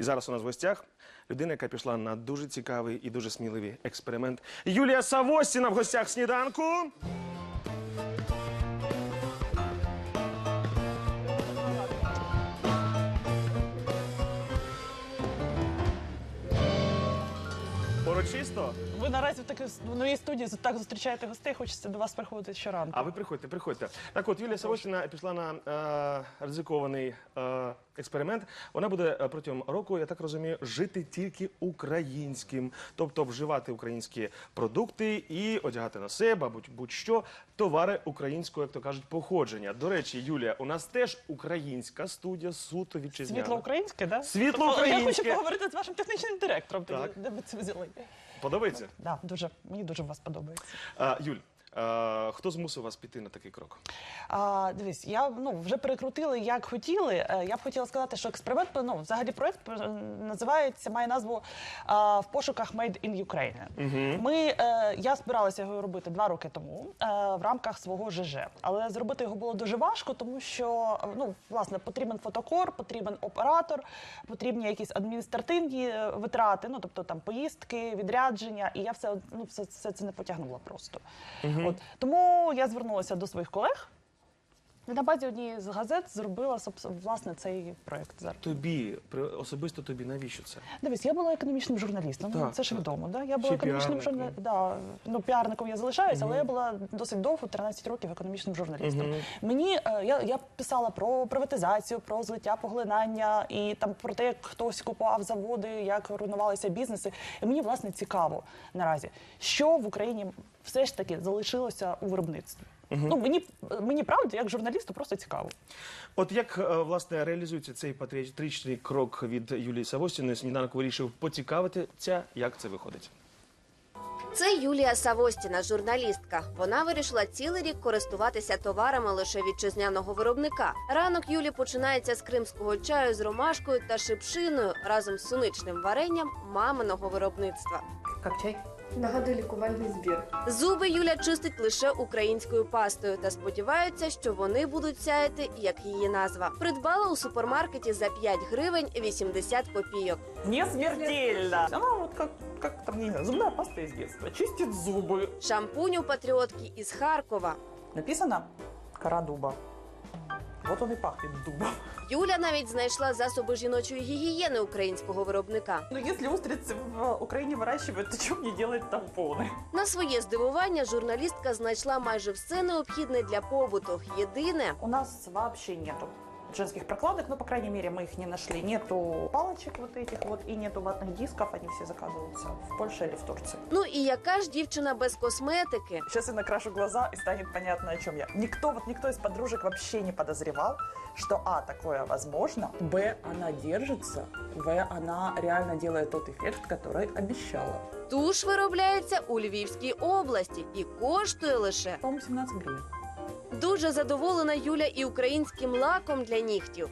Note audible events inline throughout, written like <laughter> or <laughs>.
І зараз у нас в гостях людина, яка пішла на дуже цікавий і дуже сміливий експеримент. Юлія Савостіна в гостях сніданку. Урочисто. Ви наразі в такій новій студії так зустрічаєте гостей, хочеться до вас приходити щоранку. А ви приходьте, приходьте. Так от, Юлія Савостіна пішла на е, ризикований е, експеримент. Вона буде е, протягом року, я так розумію, жити тільки українським, тобто вживати українські продукти і одягати на себе, будь- будь-що, товари українського, як то кажуть, походження. До речі, Юлія, у нас теж українська студія суто вітчизняна. Світло українське, да? Світло українське. Я хочу поговорити з вашим технічним директором. Так. Де ви це взяли? Подобається? Да, дуже мені дуже вас подобається. А, Юль, а, хто змусив вас піти на такий крок? А, дивись, я ну вже перекрутили як хотіли. Е, Я б хотіла сказати, що експеримент, ну взагалі проект е, називається, має назву а, в пошуках Made in Ukraine. Ми е, я збиралася його робити два роки тому е, в рамках свого ЖЖ. Але зробити його було дуже важко, тому що е, ну власне потрібен фотокор, потрібен оператор, потрібні якісь адміністративні е, витрати, ну тобто там поїздки, відрядження, і я все ну все, все це не потягнула просто. От тому я звернулася до своїх колег. На базі однієї з газет зробила власне цей проект зараз. Тобі, особисто тобі, навіщо це? Дивись, я була економічним журналістом. Так, це ж так. відомо. Да? Я була Ще економічним журналістом. Да, ну, піарником я залишаюся, але я була досить довго, 13 років економічним журналістом. Мені е, я, я писала про приватизацію, про злиття поглинання і там про те, як хтось купував заводи, як руйнувалися бізнеси. І мені власне цікаво наразі, що в Україні все ж таки залишилося у виробництві. Ну мені мені правда, як журналісту, просто цікаво. От як е, власне реалізується цей патріотичний крок від Юлії Савостіної, сніданок вирішив поцікавитися, як це виходить. Це Юлія Савостіна, журналістка. Вона вирішила цілий рік користуватися товарами лише вітчизняного виробника. Ранок Юлі починається з кримського чаю з ромашкою та шипшиною разом з суничним варенням маминого виробництва. Як чай? Нагадує лікувальний збір. Зуби Юля чистить лише українською пастою та сподівається, що вони будуть сяяти, як її назва. Придбала у супермаркеті за 5 гривень 80 копійок. Не смертельно. Она вот как, как там, не знаю, зубная паста из детства. Чистит зубы. Шампунь у патріотки із Харкова. Написано «Кора дуба». Вот он и пахнет дубом. Юля навіть знайшла засоби жіночої гігієни українського виробника. Но если устрицы в Украине выращивают, то что мне делать тампоны? На своє здивування журналістка знайшла майже все необхідне для побуту. Єдине, У нас вообще нету женских прокладок, ну, по крайней мере, мы их не нашли. Нету палочек вот этих вот и нету ватных дисков, они все заказываются в Польше или в Турции. ну і яка ж дівчина без косметики? Сейчас я накрашу глаза и станет понятно, о чем я. Никто, вот никто из подружек вообще не подозревал, что А, такое возможно, Б, она держится, В, она реально делает тот эффект, который обещала. Туш виробляється у Львівській області і коштує лише По-моему, 17 гривен. Дуже задоволена Юля і українським лаком для нігтів.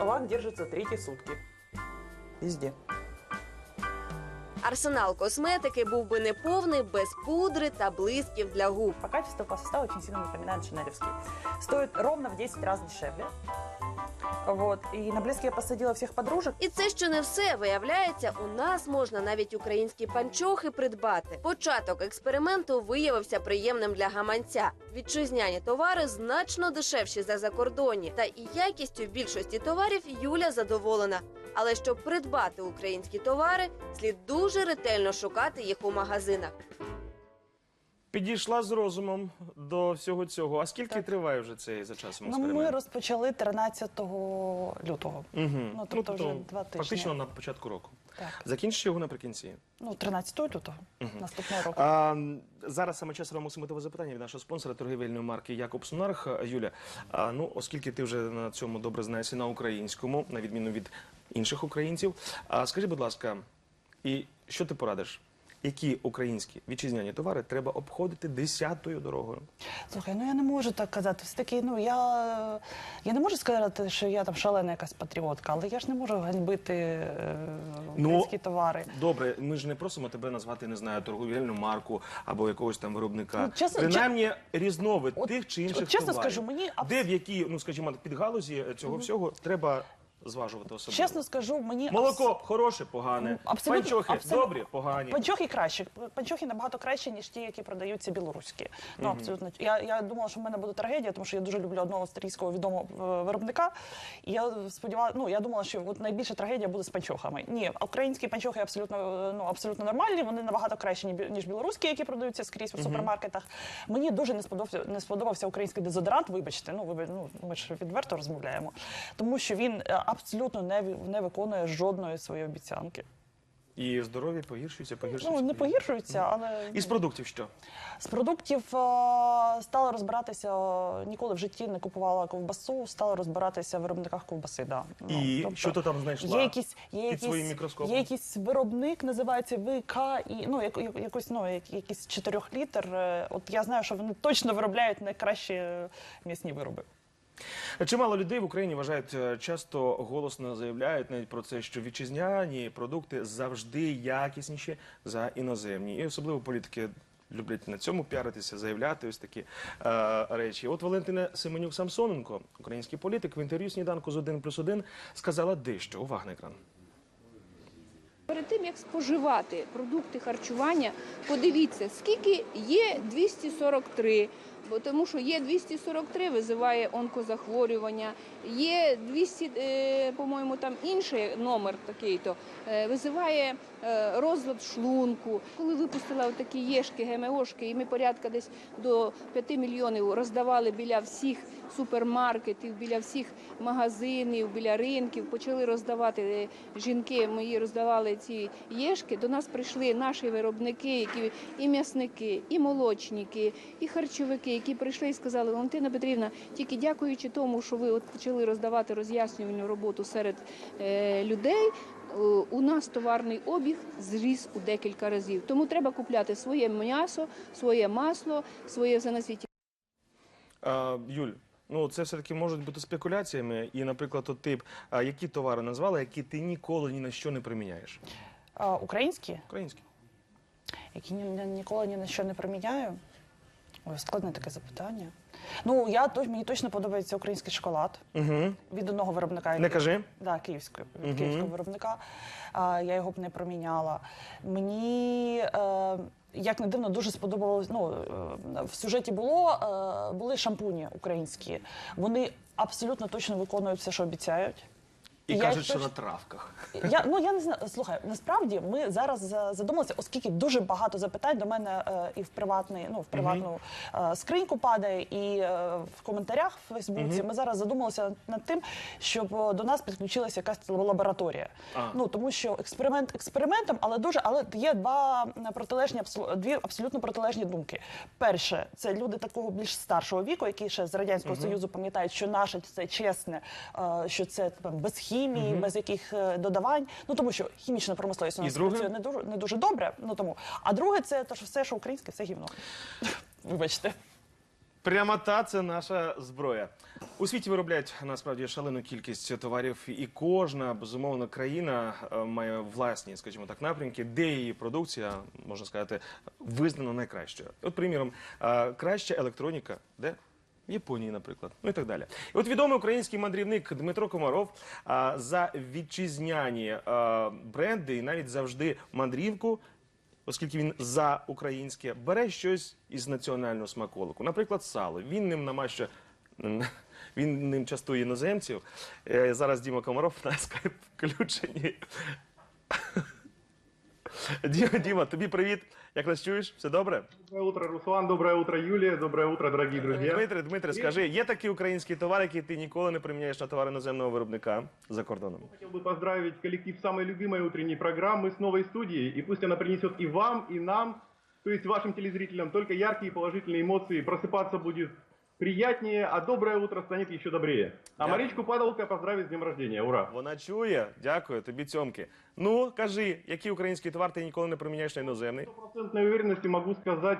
Лак держится третьи сутки. Везде. Арсенал косметики був би неповний без пудри та блисків для губ. По качеству по составу очень сильно напоминает шинелевский. Стоит ровно в 10 раз дешевле. Вот. И на близкие я посадила всех подружек. І це ще не все. Виявляється, у нас можна навіть українські панчохи придбати. Початок експерименту виявився приємним для гаманця. Вітчизняні товари значно дешевші за закордонні. Та і якістю більшості товарів Юля задоволена. Але щоб придбати українські товари, слід дуже ретельно шукати їх у магазинах. Підійшла з розумом до всього цього. А скільки триває вже цей за часом Ну, ми розпочали 13 лютого. Угу. Ну, тобто вже два тижні. Фактично на початку року. Так. Закінчиш його наприкінці. Ну, 13 лютого наступного року. А, зараз саме час ремусимитове запитання від нашого спонсора торгівельної марки Якоб Сунарх. Юля, а, ну, оскільки ти вже на цьому добре знаєшся на українському, на відміну від інших українців. А, скажи, будь ласка, і що ти порадиш? Які українські вітчизняні товари треба обходити десятою дорогою? Слухай, ну я не можу так казати. Все таки, ну я, я не можу сказати, що я там шалена якась патріотка, але я ж не можу ганьбити е, Ну, українські товари. Добре, ми ж не просимо тебе назвати, не знаю, торговельну марку або якогось там виробника. Ну, чесно- Принаймні різновид От- тих чи інших от чесно товарів. скажу, мені абс- де в якій, ну скажімо, підгалузі цього всього треба зважувати особливо? Чесно скажу, мені Молоко хороше, погане. Абсолютно- Панчохи абсолютно. добрі, погані. Панчохи краще. Панчохи набагато краще, ніж ті, які продаються білоруські. Ну абсолютно. Я, я думала, що в мене буде трагедія, тому що я дуже люблю одного австрійського відомого е, виробника. І я сподівалася, ну я думала, що от найбільша трагедія буде з панчохами. Ні, українські панчохи абсолютно е, ну абсолютно нормальні. Вони набагато краще ні- ніж білоруські, які продаються скрізь в супермаркетах. Мені дуже не сподобався не сподобався український дезодорант. Вибачте, ну ви ну ми ж відверто розмовляємо, тому що він е, абсолютно не, не виконує жодної своєї обіцянки. І здоров'я погіршується, погіршується. Ну, не погіршується, але Із продуктів що? з продуктів е, стала розбиратися. Ніколи в житті не купувала ковбасу, стала розбиратися в виробниках ковбаси. Да. Ну, І тобто що ти там знайшла? Є якийсь, є під своїм мікроскопом? є якийсь виробник, називається ВК, і ну як, як- якось ну як, якийсь чотирьох літр. Е, От я знаю, що вони точно виробляють найкращі е, м'ясні вироби. Чимало людей в Україні вважають е, часто голосно заявляють навіть про це, що вітчизняні продукти завжди якісніші за іноземні, і особливо політики. Люблять на цьому піаритися, заявляти ось такі е, речі. От Валентина Семенюк Самсоненко, український політик, в інтерв'ю сніданку з 1 плюс 1 сказала дещо. Увага на екран. Перед тим як споживати продукти харчування, подивіться, скільки є 243, бо тому що є 243, визиває онкозахворювання, є 200, е, по-моєму, там інший номер такий-то, е, визиває розлад шлунку. Коли випустила такі єшки, ГМОшки, і ми порядка десь до 5 мільйонів роздавали біля всіх супермаркетів, біля всіх магазинів, біля ринків, почали роздавати е, жінки. Мої роздавали ці єшки. До нас прийшли наші виробники, які і м'ясники, і молочники, і харчовики, які прийшли і сказали, Валентина Петрівна, тільки дякуючи тому, що ви от почали роздавати роз'яснювальну роботу серед е, людей. Е, У нас товарний обіг зріс у декілька разів. Тому треба купляти своє м'ясо, своє масло, своє все на світі. Юль, ну це все-таки можуть бути спекуляціями. І, наприклад, от ти б, а, які товари назвала, які ти ніколи ні на що не приміняєш? Е, Українські, Українські. які ні, ні- ніколи ні на що не приміняю. Ой, складне таке запитання. Ну, я тож- мені точно подобається український шоколад Угу. від одного виробника. Не кажи. Да, київського, від Мгм. київського виробника. А, я його б не проміняла. Мені, е, як не дивно, дуже сподобалось. Ну, е, в сюжеті було, е, були шампуні українські. Вони абсолютно точно виконують все, що обіцяють. І Я кажуть, що на травках. Я ну я не знаю. Слухай, насправді ми зараз задумалися, оскільки дуже багато запитань до мене е, і в приватний, ну в приватну е, скриньку падає, і е, в коментарях в Фейсбуці. Ми зараз задумалися над тим, щоб е, до нас підключилася якась лабораторія. А. Ну тому що експеримент експериментом, але дуже але є два протилежні дві абсолютно протилежні думки. Перше, це люди такого більш старшого віку, які ще з радянського союзу пам'ятають, що наше це чесне, е, що це там без хімії, без яких е, додавань. Ну тому що хімічна промисловість у нас працює не дуже не дуже добре. Ну тому а друге, це те, що все, що українське, це гівно. <laughs> Вибачте. Прямота це наша зброя. У світі виробляють насправді шалену кількість товарів, і кожна безумовно країна е, має власні, скажімо так, напрямки, де її продукція можна сказати визнана найкращою. От, приміром, е, краща електроніка, де? В Японії, наприклад, ну і так далі. І от відомий український мандрівник Дмитро Комаров а, за вітчизняні а, бренди і навіть завжди мандрівку оскільки він за українське, бере щось із національного смаколику. Наприклад, сало. Він ним намащує. <laughs> Він ним частує іноземців. Е, Зараз Діма Комаров на скайп включенні. <laughs> Діма, Діма, тобі привіт. Як нас чуєш? Все добре? Доброе утро, Руслан. Доброе утро, Юлия. Доброе утро, дорогие друзья. Дмитре, Дмитре, скажи, є такий український товар, який ти ніколи не приміняєш на товар іноземного виробника за кордоном? Хотел бы поздравить коллектив самой любимой утренней программы с новой студией. И пусть она принесет и вам, и нам, то есть вашим телезрителям, только яркие и положительные эмоции. Просыпаться будет приятнее, а доброе утро станет еще добрее. А Да. Маричку Падалка поздравить с днем рождения. Ура! Вона чує. Дякую тобі, цьомки. Ну, кажи, який український товар ти ніколи не приміняєш на іноземний? стопроцентной уверенностью могу сказать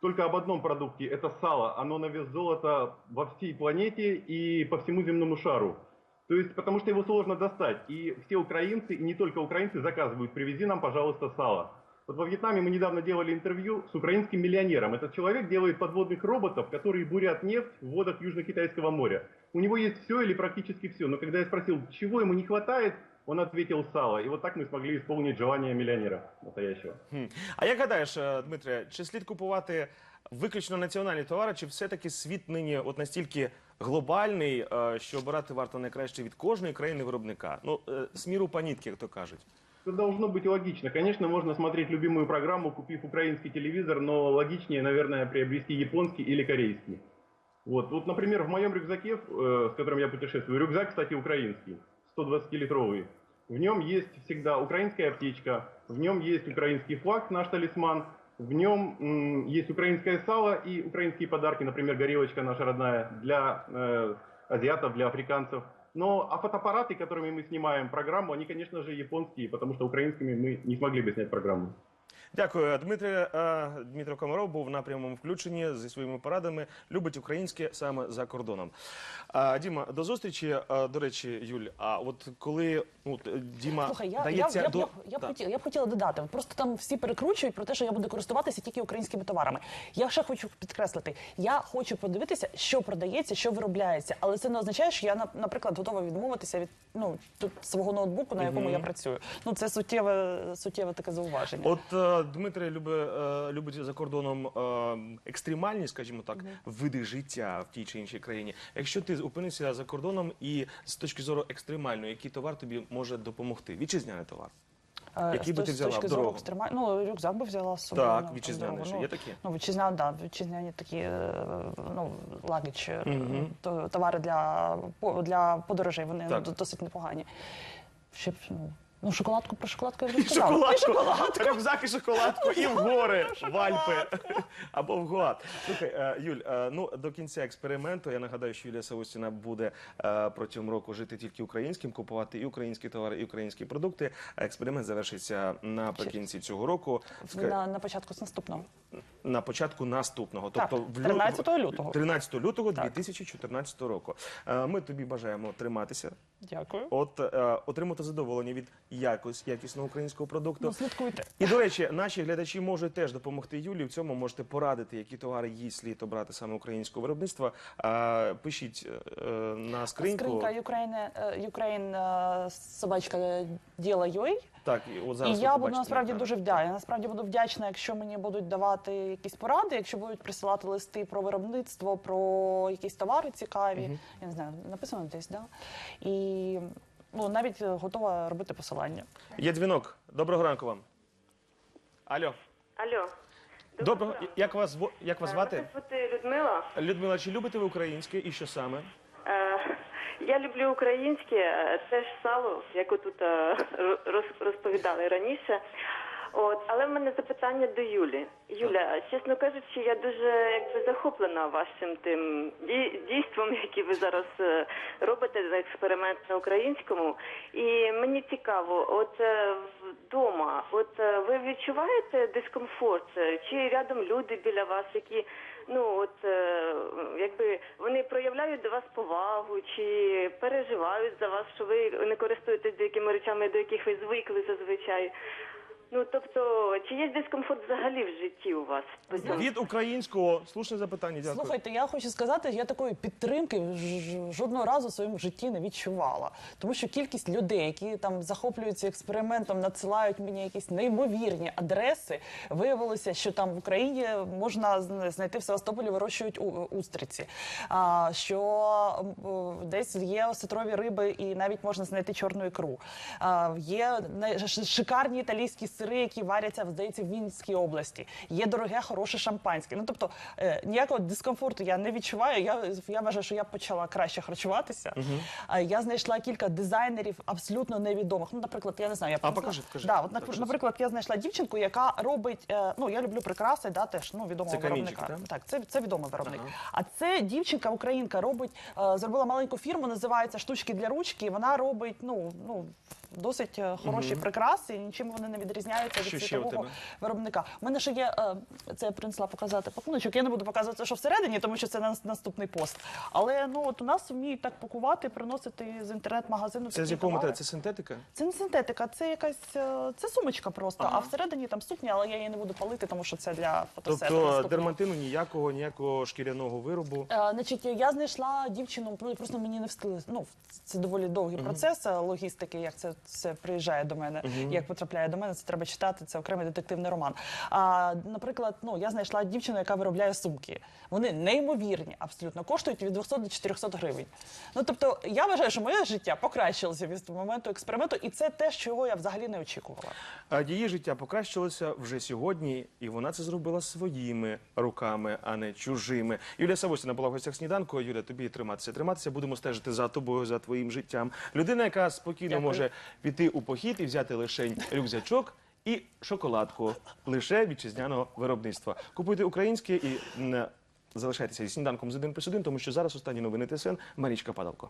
только об одном продукте. Это сало. Оно на вес золота во всей планете и по всему земному шару. То есть, потому что его сложно достать. И все украинцы, и не только украинцы, заказывают, привези нам, пожалуйста, сало. Вот во Вьетнаме мы недавно делали интервью с украинским миллионером. Этот человек делает подводных роботов, которые бурят нефть в водах Южно-Китайского моря. у него есть все или практически все. Но когда я спросил, чего ему не хватает, он ответил сало. И вот так мы смогли исполнить желание миллионера настоящего. Хм. А як гадаєш, е, Дмитре, чи слід купувати виключно національні товари, чи все-таки світ нині от настільки глобальний, е, що обирати варто найкраще від кожної країни виробника? Ну, е, з міру панітки, як то кажуть. Это должно быть логично. Конечно, можно смотреть любимую программу, купив украинский телевизор, но логичнее, наверное, приобрести японский или корейский. Вот, вот например, в моем рюкзаке, э, с которым я путешествую, рюкзак, кстати, украинский, 120-литровый. В нем есть всегда украинская аптечка, в нем есть украинский флаг, наш талисман, в нем есть украинское сало и украинские подарки, например, горелочка наша родная для э, азиатов, для африканцев. Но а фотоаппараты, которыми мы снимаем программу, они, конечно же, японские, потому что украинскими мы не смогли бы снять программу. Дякую, Дмитре. Е, Дмитро Комаров був на прямому включенні зі своїми порадами. Любить українське саме за кордоном. Діма, до зустрічі. Е, До речі, Юль, а от коли ну, от, е, Діма Слухай, я, я, дається я, до я, я, б хотіла, я б хотіла додати. Просто там всі перекручують про те, що я буду користуватися тільки українськими товарами. Я ще хочу підкреслити, я хочу подивитися, що продається, що виробляється, але це не означає, що я на- наприклад готова відмовитися від ну тут свого ноутбуку, на якому я працюю. Ну це суттєве, суттєве таке зауваження. От Дмитрий любить, е, любить за кордоном е, екстремальні, скажімо так, види життя в тій чи іншій країні. Якщо ти опинишся за кордоном і з точки зору екстремальної, який товар тобі може допомогти? Вітчизняний товар. Е, Які з би ти взяла в дорогу? екстремаль- Ну, рюкзак би взяла з собою. Так, вітчизняний ще ну, є такі? Ну, вітчизняні, да, вітчизняні такі, ну, лагідж, е, товари для, для подорожей, вони досить непогані. Ще б, ну, ну, шоколадку про шоколадку я вже сказала. Шоколадку, рюкзак і шоколадку, і в гори, в Альпи або в Гоат. Слухай, е, Юль, е, ну до кінця експерименту я нагадаю, що Юлія Савостіна буде е, протягом року жити тільки українським, купувати і українські товари, і українські продукти. Експеримент завершиться наприкінці цього року. На, на початку з наступного. На початку наступного, Так, тобто в лю- 13 лютого. 13 лютого Так. 2014 року. Е, Ми тобі бажаємо триматися, Дякую. от е, отримати задоволення від якось якісного українського продукту. Ну, слідкуйте. І до речі, наші глядачі можуть теж допомогти Юлі. В цьому можете порадити, які товари їй слід обрати саме українського виробництва. А, пишіть е, на скриньку. Скринька Ukraine, е, Ukraine е, собачка діла. Так, і от зараз і я буду насправді дуже вдячна. Я насправді буду вдячна, якщо мені будуть давати якісь поради, якщо будуть присилати листи про виробництво, про якісь товари цікаві. Я не знаю, написано десь, да? І ну, навіть е, готова робити посилання. Є дзвінок. Доброго ранку вам. Алло. Алло. Доброго. Як вас як вас звати? Мене звати Людмила. Людмила, чи любите ви українське і що саме? Я люблю українське, е, теж сало, як отут е, розповідали раніше. От, але в мене запитання до Юлі. Юля, чесно кажучи, я дуже якби захоплена вашим тим дійством, яке ви зараз е, робите за експеримент на українському. І мені цікаво, от е, вдома, от е, ви відчуваєте дискомфорт? Чи рядом люди біля вас, які ну от е, якби вони проявляють до вас повагу, чи переживають за вас, що ви не користуєтесь деякими речами, до яких ви звикли зазвичай? Ну тобто, чи є дискомфорт взагалі в житті у вас? Від українського слушне запитання. Дякую. Слухайте, я хочу сказати, я такої підтримки ж- жодного разу в своєму житті не відчувала. Тому що кількість людей, які там захоплюються експериментом, надсилають мені якісь неймовірні адреси. Виявилося, що там в Україні можна зн- знайти в Севастополі вирощують у- устриці. А, що м, десь є осетрові риби, і навіть можна знайти чорну ікру. А, є най- ш- шикарні італійські сири, які варяться, здається, в Вінницькій області. Є дороге, хороше шампанське. Ну тобто е, ніякого дискомфорту я не відчуваю. Я, я вважаю, що я почала краще харчуватися. А Я знайшла кілька дизайнерів абсолютно невідомих. Ну, наприклад, я не знаю, я А, покажи, покажи. Да, от, наприклад, я знайшла дівчинку, яка робить. е, Ну я люблю прикраси, да, теж ну відомого Це камінчик, виробника. так? Так, це, це відомий виробник. А це дівчинка, українка, робить, е, зробила маленьку фірму, називається Штучки для ручки. і Вона робить, ну, ну. Досить е, хороші прикраси, і нічим вони не відрізняються Що від світового виробника. У мене ще є е, це я принесла показати пакуночок. Я не буду показувати, що всередині, тому що це наступний пост. Але ну от у нас вміють так пакувати, приносити з інтернет-магазину. Це з якого матеріалу? Це синтетика? Це не синтетика, це якась е, це сумочка просто. А всередині там сукня, але я її не буду палити, тому що це для фотосету. Тобто наступного. дермантину ніякого, ніякого шкіряного виробу. Е, Значить, я знайшла дівчину, ну, просто мені не встигли. Ну, це доволі довгий процес е, логістики, як це, це приїжджає до мене, як потрапляє до мене, це треба читати, це окремий детективний роман. А, наприклад, ну, я знайшла дівчину, яка виробляє сумки. Вони неймовірні, абсолютно, коштують від 200 до 400 гривень. Ну, тобто, я вважаю, що моє життя покращилося від моменту експерименту, і це те, чого я взагалі не очікувала. А її життя покращилося вже сьогодні, і вона це зробила своїми руками, а не чужими. Юлія Савостіна була в гостях сніданку. Юля, тобі триматися. Триматися будемо стежити за тобою, за твоїм життям. Людина, яка спокійно Дякую. може піти у похід і взяти лише рюкзачок. І шоколадку лише вітчизняного виробництва. Купуйте українське і м, залишайтеся зі сніданком з 1 плюс 1, тому що зараз останні новини ТСН Марічка Падалко.